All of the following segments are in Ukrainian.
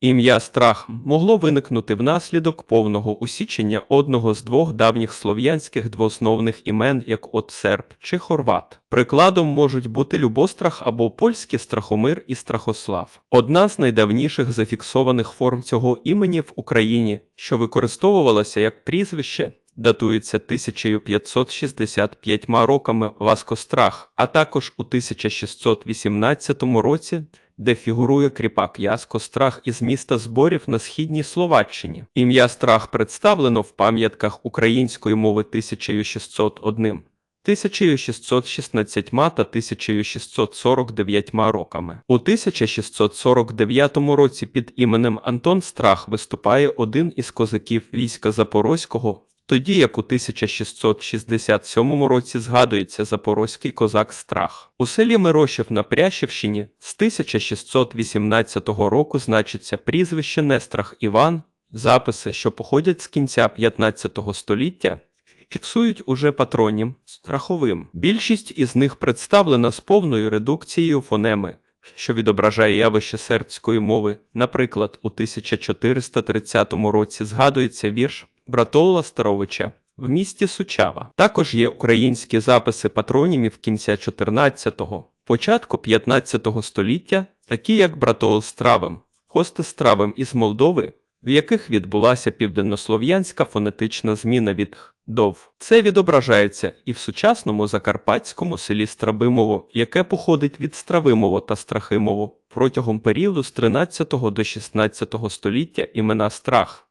Ім'я страх могло виникнути внаслідок повного усічення одного з двох давніх слов'янських двоосновних імен, як от серб чи хорват. Прикладом можуть бути любострах або польські страхомир і страхослав. Одна з найдавніших зафіксованих форм цього імені в Україні, що використовувалася як прізвище, датується 1565 роками Васкострах, а також у 1618 році, де фігурує кріпак Яско Страх із міста зборів на східній Словаччині. Ім'я Страх представлено в пам'ятках української мови 1601. 1616 та 1649 роками. У 1649 році під іменем Антон Страх виступає один із козаків війська Запорозького, тоді як у 1667 році згадується запорозький козак Страх. У селі Мирошів на Прящівщині з 1618 року значиться прізвище Нестрах Іван, записи, що походять з кінця 15 століття, фіксують уже патронім страховим. Більшість із них представлена з повною редукцією фонеми, що відображає явище сербської мови. Наприклад, у 1430 році згадується вірш Братола Старовича в місті Сучава. Також є українські записи патронімів кінця 14-го, початку 15-го століття, такі як Братол Стравим, Кости Стравим із Молдови, в яких відбулася південнослов'янська фонетична зміна від дов. Це відображається і в сучасному закарпатському селі Страбимово, яке походить від Стравимово та Страхимово. Протягом періоду з 13 до 16 століття імена Страх,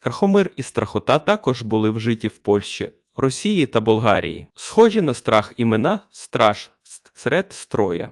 Страхомир і Страхота також були вжиті в Польщі, Росії та Болгарії. Схожі на страх імена Страж, серед Строя.